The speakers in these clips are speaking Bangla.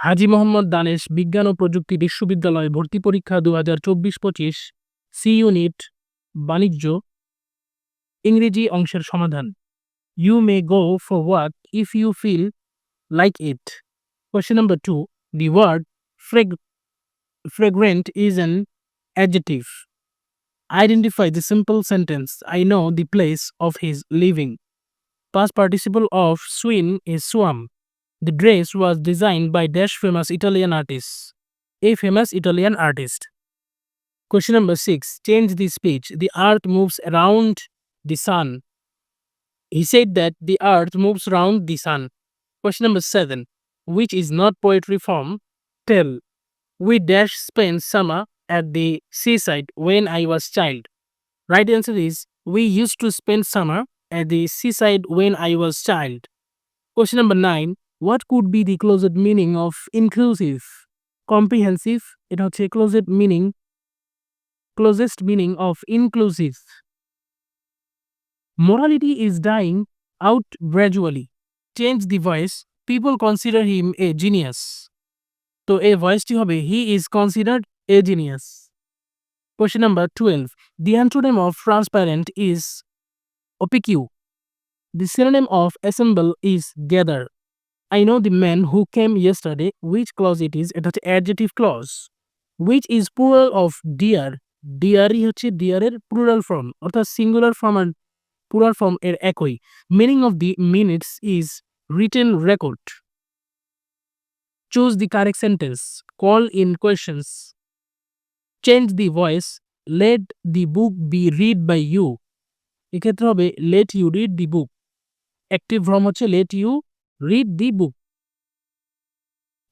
হাজী মোহাম্মদ দানেশ বিজ্ঞান ও প্রযুক্তি বিশ্ববিদ্যালয় ভর্তি পরীক্ষা দু হাজার চব্বিশ পঁচিশ, সি ইউনিট, বাণিজ্য, ইংরেজি অংশের সমাধান you may go for work if you feel like it question number two the word frag fragrant is an adjective. Identify the simple sentence, I know the place of his living. Past participle of swim is swam. The dress was designed by dash famous Italian artist. A famous Italian artist. Question number six. Change the speech. The earth moves around the sun. He said that the earth moves around the sun. Question number seven. Which is not poetry form? Tell. We dash spent summer at the seaside when I was child. Right answer is we used to spend summer at the seaside when I was child. Question number 9 What could be the closed meaning of inclusive? Comprehensive. এটা হচ্ছে closed meaning closest meaning of inclusive. Morality is dying out gradually. Change the voice. People consider him a genius. তো এই ভয়েসটি হবে he is considered a genius question number twelve the antonym of transparent is opaque the synonym of assemble is gather I know the man who came yesterday which clause it is এটা হচ্ছে adjective clause which is plural of deer ডিয়ারই হচ্ছে ডিয়ারের প্লুরাল ফর্ম অর্থাৎ সিঙ্গুলার ফর্ম আর প্লুরাল ফর্ম এর একই। Meaning of the minutes is written record choose the correct sentence. Call in questions. Change the voice. Let the book be read by you. এক্ষেত্রে হবে, let you read the book. Active form হচ্ছে let you read the book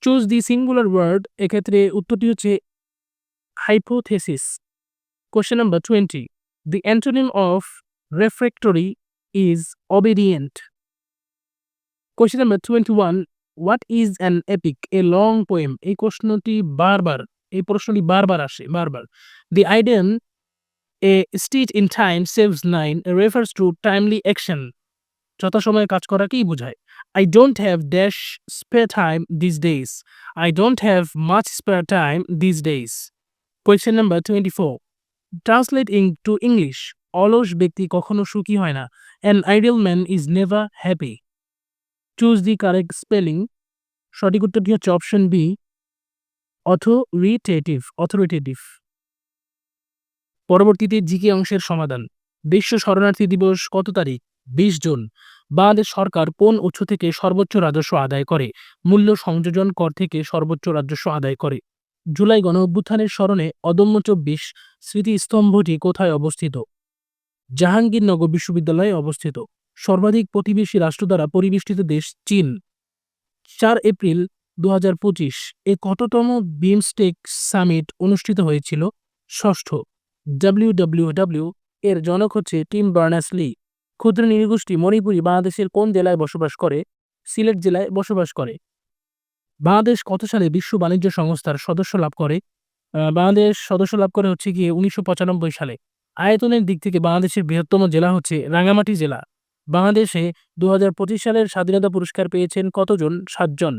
choose the singular word এক্ষেত্রে উত্তরটি হচ্ছে hypothesis. Number twenty 20 the of refractory is is obedient. Question number 21 what is an epic a long poem এই প্রশ্নটি বারবার, এই প্রশ্নটি বারবার আসে, বারবার। The idiom a stitch in time saves nine refers to timely action যথাসময়ে কাজ করাকেই বোঝায়? Have dash spare time this days I don't have much spare time this days question number twenty four translate into English অলস ব্যক্তি কখনো সুখী হয় না। An ideal man is never happy choose the correct spelling সঠিক উত্তরটি হচ্ছে অপশন বি অথরিটেটিভ অথরিটেটিভ পরবর্তীতে জিকে অংশের সমাধান। বিশ্ব শরণার্থী দিবস কত তারিখ? বিশ জুন। বাংলাদেশ সরকার কোন উৎস থেকে সর্বোচ্চ রাজস্ব আদায় করে? মূল্য সংযোজন কর থেকে সর্বোচ্চ রাজস্ব আদায় করে। জুলাই গণ অভ্যুত্থানের স্মরণে অদম্য চব্বিশ স্মৃতিস্তম্ভটি কোথায় অবস্থিত? জাহাঙ্গীরনগর বিশ্ববিদ্যালয়ে অবস্থিত। সর্বাধিক প্রতিবেশী রাষ্ট্র দ্বারা পরিবেষ্টিত দেশ চীন। চার এপ্রিল দু হাজার পঁচিশ এ কততম বিমস্টেক সামিট অনুষ্ঠিত হয়েছিল? ষষ্ঠ। ডাব্লিউডাব্লিউডাব্লিউ এর জনক হচ্ছে টিম বার্নাস লি। ক্ষুদ্র নৃগোষ্ঠী মণিপুরী বাংলাদেশের কোন জেলায় বসবাস করে? সিলেট জেলায় বসবাস করে। বাংলাদেশ কত সালে বিশ্ব বাণিজ্য সংস্থার সদস্য লাভ করে? বাংলাদেশ সদস্য লাভ করে হচ্ছে গিয়ে উনিশশো সালে। আয়তনের দিক থেকে বাংলাদেশের বৃহত্তম জেলা হচ্ছে রাঙ্গামাটি জেলা। বাংলাদেশে দু হাজার পঁচিশ সালের স্বাধীনতা পুরস্কার পেয়েছেন কতজন? সাতজন।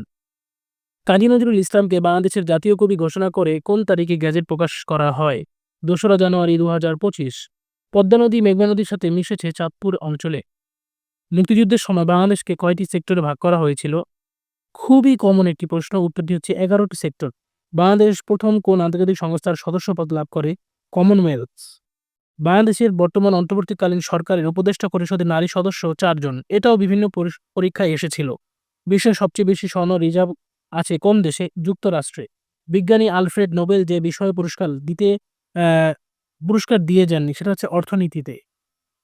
কাজী নজরুল ইসলামকে বাংলাদেশের জাতীয় কবি ঘোষণা করে কোন তারিখে গ্যাজেট প্রকাশ করা হয়? দোসরা জানুয়ারি দু পদ্মা নদী, মেঘনা নদীর সাথে মিশেছে চাঁদপুর অঞ্চলে। মুক্তিযুদ্ধের সময় বাংলাদেশকে কয়টি সেক্টরে ভাগ করা হয়েছিল? খুবই কমন একটি প্রশ্ন, উত্তরটি হচ্ছে এগারোটি সেক্টর। বাংলাদেশ প্রথম কোন আন্তর্জাতিক সংস্থার সদস্যপদ লাভ করে? কমনওয়েলথ বাংলাদেশের বর্তমান অন্তর্বর্তীকালীন সরকারের উপদেষ্টা পরিষদের নারী সদস্য চারজন। এটাও বিভিন্ন পরীক্ষায় এসেছিল। বিশ্বের সবচেয়ে বেশি স্বর্ণ রিজার্ভ আছে কোন দেশে? যুক্তরাষ্ট্রে। বিজ্ঞানী আলফ্রেড নোবেল যে বিষয় পুরস্কার দিতে পুরস্কার দিয়ে যাননি, সেটা হচ্ছে অর্থনীতিতে।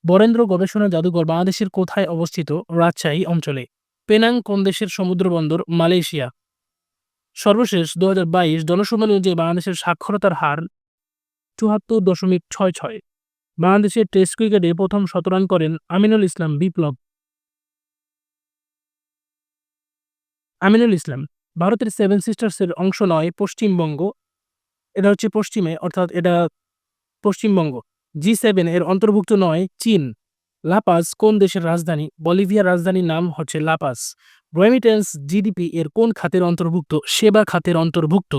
বরেন্দ্র গবেষণা জাদুঘর বাংলাদেশের কোথায় অবস্থিত? রাজশাহী অঞ্চলে। পেনাং কোন দেশের সমুদ্র বন্দর? মালয়েশিয়া। সর্বশেষ দু হাজার বাইশ জনসংখ্যা অনুযায়ী বাংলাদেশের সাক্ষরতার হার চুয়াত্তর দশমিক ছয় ছয়। বাংলাদেশের টেস্ট ক্রিকেটে প্রথম শতরান করেন আমিনুল ইসলাম বিপ্লব। আমিনুল ইসলাম, ভারতের সেভেন সিস্টার্সের অংশ নয়, পশ্চিমবঙ্গ। এটা হচ্ছে পশ্চিমে, অর্থাৎ এটা পশ্চিমবঙ্গ। জি সেভেন এর অন্তর্ভুক্ত নয়, চীন। লাপাস কোন দেশের রাজধানী? বলিভিয়ার রাজধানীর নাম হচ্ছে লাপাস। রেমিটেন্স জিডিপি এর কোন খাতের অন্তর্ভুক্ত? সেবা খাতের অন্তর্ভুক্ত।